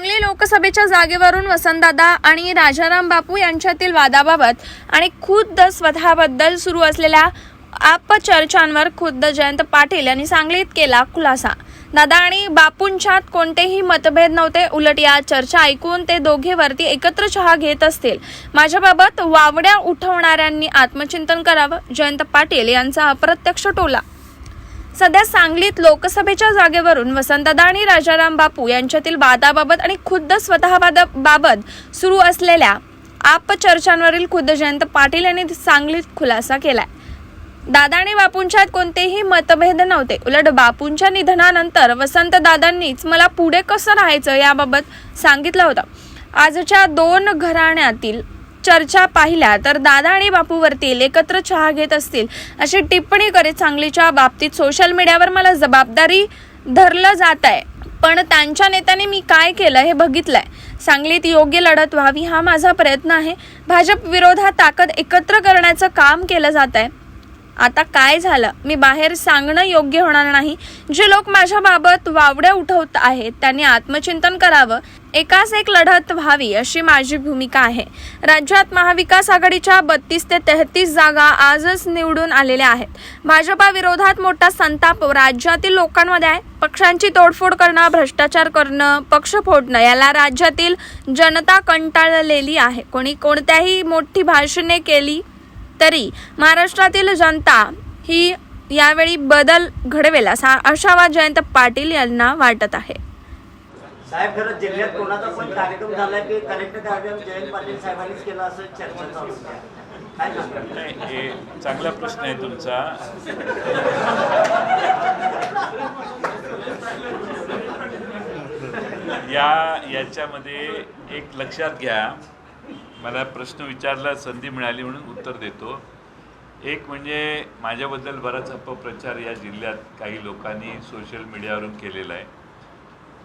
सांगली लोकसभेच्या जागेवरून वसंतदादा आणि राजाराम बापू यांच्यातील वादाबाबत आणि खुद्द स्वतःबद्दल सुरू असलेल्या अपचर्चांवर खुद्द जयंत पाटील यांनी सांगलीत केला खुलासा. दादा आणि बापूंच्यात कोणतेही मतभेद नव्हते. उलट या चर्चा ऐकून ते दोघे वरती एकत्र चहा घेत असतील. माझ्याबाबत वावड्या उठवणाऱ्यांनी आत्मचिंतन करावं. जयंत पाटील यांचा अप्रत्यक्ष टोला. सध्या सांगलीत लोकसभेच्या जागेवरून वसंतदा आणि राजाराम बापू यांच्यातील वादाबाबत आणि खुद्द स्वतः बाबत सुरू असलेल्या आप चर्चांवरील खुद्द जयंत पाटील यांनी सांगलीत खुलासा केलाय. दादा आणि बापूंच्यात कोणतेही मतभेद नव्हते. उलट बापूंच्या निधनानंतर वसंत दादांनीच मला पुढे कसं राहायचं याबाबत सांगितलं होतं. आजच्या दोन घराण्यातील चर्चा पाहिल्या तर दादा आणि बापूवरतील एकत्र चहा घेत असतील अशी टिप्पणी करीत सांगलीच्या बाबतीत सोशल मीडियावर मला जबाबदारी धरलं जात आहे पण त्यांच्या नेत्याने मी काय केलं हे बघितलंय. सांगलीत योग्य लढत व्हावी हा माझा प्रयत्न आहे. भाजप विरोधात ताकद एकत्र करण्याचं काम केलं जात आहे आता काय झालं? मी बाहेर सांगणं योग्य होणार नाही. जे लोक माझ्याबाबत वावड्या उठवत आहेत त्यांनी आत्मचिंतन करावं. एकाच एक लढत व्हावी अशी माझी भूमिका आहे. राज्यात महाविकास आघाडीच्या बत्तीस ते तेहतीस जागा आजच निवडून आलेल्या आहेत. भाजपा विरोधात मोठा संताप राज्यातील लोकांमध्ये आहे. पक्षांची तोडफोड करणं भ्रष्टाचार करणं पक्ष फोडणं याला राज्यातील जनता कंटाळलेली आहे. कोणी कोणत्याही मोठी भाषणे केली तरी महाराष्ट्रातील जनता ही यावेळी बदल घडवेल असा आशावाद जयंत पाटील यांना वाटत आहे. साहेब खरं जिल्ह्यात कोणाचा पण कार्यक्रम झालाय की कलेक्टर कार्यक्रम जयंत पाटील साहेबांनीच केला असं चर्चा चालू हे चांगला प्रश्न आहे तुमचा. या याच्यामध्ये एक लक्षात घ्या. मला प्रश्न विचारला संधी मिळाली म्हणून उत्तर देतो. एक म्हणजे माझ्याबद्दल बराच अपप्रचार या जिल्ह्यात काही लोकांनी सोशल मीडियावरून केलेला आहे.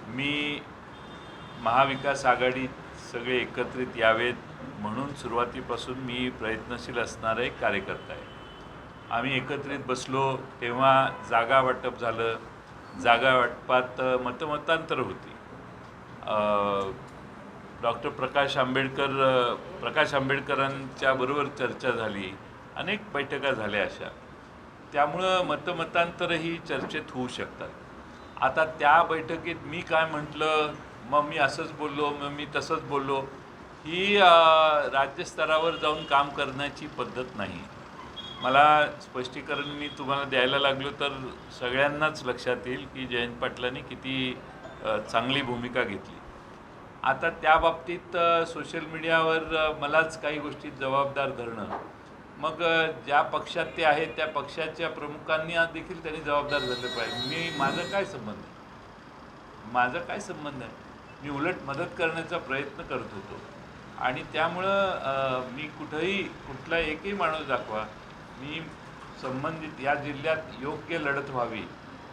मी महाविकास आघाडी सगळे एकत्रित यावेत म्हणून सुरुवातीपासून मी प्रयत्नशील असणारा एक कार्यकर्ता आहे. आम्ही एकत्रित बसलो तेव्हा जागा वाटप झालं. जागा वाटपात मतमतांतर होती. डॉक्टर प्रकाश आंबेडकर प्रकाश आंबेडकरांच्या बरोबर चर्चा झाली. अनेक बैठका झाल्या अशा. त्यामुळं मतमतांतरही चर्चेत होऊ शकतात. आता त्या बैठकीत मी काय म्हटलं? मग मी असंच बोललो मग मी तसंच बोललो. ही राज्यस्तरावर जाऊन काम करण्याची पद्धत नाही. मला स्पष्टीकरण मी तुम्हाला द्यायला लागलो तर सगळ्यांनाच लक्षात येईल की जयंत पाटलांनी किती चांगली भूमिका घेतली. आता त्या बाबतीत सोशल मीडियावर मलाच काही गोष्टी जबाबदार धरणं. मग ज्या पक्षात ते आहेत त्या पक्षाच्या प्रमुखांनी आज देखील त्यांनी जबाबदार धरलं पाहिजे. मी माझं काय संबंध आहे? माझा काय संबंध आहे? मी उलट मदत करण्याचा प्रयत्न करत होतो. आणि त्यामुळं मी कुठंही कुठला एकही माणूस दाखवा मी संबंधित या जिल्ह्यात योग्य लढत व्हावी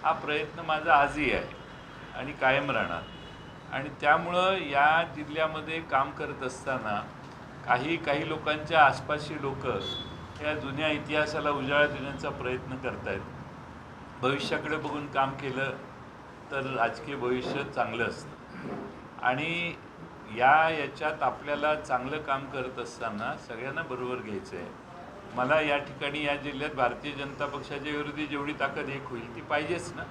हा प्रयत्न माझा आजही आहे आणि कायम राहणार. आणि त्यामुळं या जिल्ह्यामध्ये काम करत असताना काही काही लोकांच्या आसपासची लोकं या जुन्या इतिहासाला उजाळा देण्याचा प्रयत्न करत आहेत भविष्याकडे बघून काम केलं तर राजकीय भविष्य चांगलं असतं. आणि या याच्यात आपल्याला चांगलं काम करत असताना सगळ्यांना बरोबर घ्यायचं आहे मला या ठिकाणी या जिल्ह्यात भारतीय जनता पक्षाच्या विरोधी जेवढी ताकद एक होईल ती पाहिजेच ना?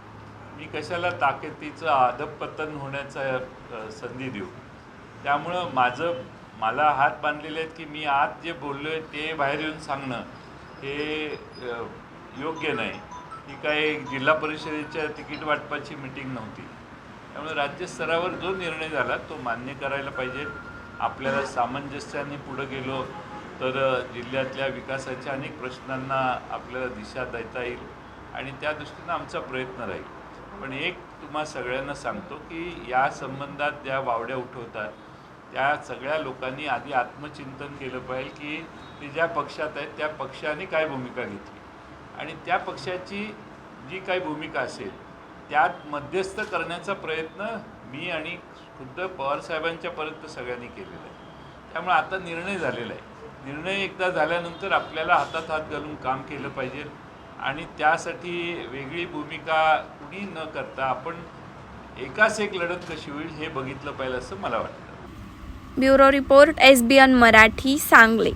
मी कशाला ताकदीचं अधपतन होण्याचा संधी देऊ? त्यामुळं माझं मला हात बांधलेले आहेत की मी आज जे बोललो आहे ते बाहेर येऊन सांगणं हे योग्य नाही. ही काही जिल्हा परिषदेच्या तिकीट वाटपाची मिटिंग नव्हती. त्यामुळे राज्यस्तरावर जो निर्णय झाला तो मान्य करायला पाहिजे. आपल्याला सामंजस्याने पुढं गेलो तर जिल्ह्यातल्या विकासाच्या अनेक प्रश्नांना आपल्याला दिशा देता येईल आणि त्या दृष्टीनं आमचा प्रयत्न राहील. पण एक तुम्हा सगळ्यांना सांगतो की या संबंधात ज्या वावड्या उठवतात त्या सगळ्या लोकांनी आधी आत्मचिंतन केलं पाहिजे की ते ज्या पक्षात आहेत त्या पक्षाने काय भूमिका घेतली. आणि त्या पक्षाची जी काही भूमिका असेल त्यात मध्यस्थ करण्याचा प्रयत्न मी आणि खुद्द पवारसाहेबांच्यापर्यंत सगळ्यांनी केलेला आहे. त्यामुळे आता निर्णय झालेला आहे. निर्णय एकदा झाल्यानंतर आपल्याला हातात हात घालून काम केलं पाहिजे. आणि त्यासाठी वेगळी भूमिका कुणी न करता आपण एकाच एक लढत कशी होईल हे बघितलं पाहिजे असं मला वाटतं. Bureau report S B N Marathi Sangli.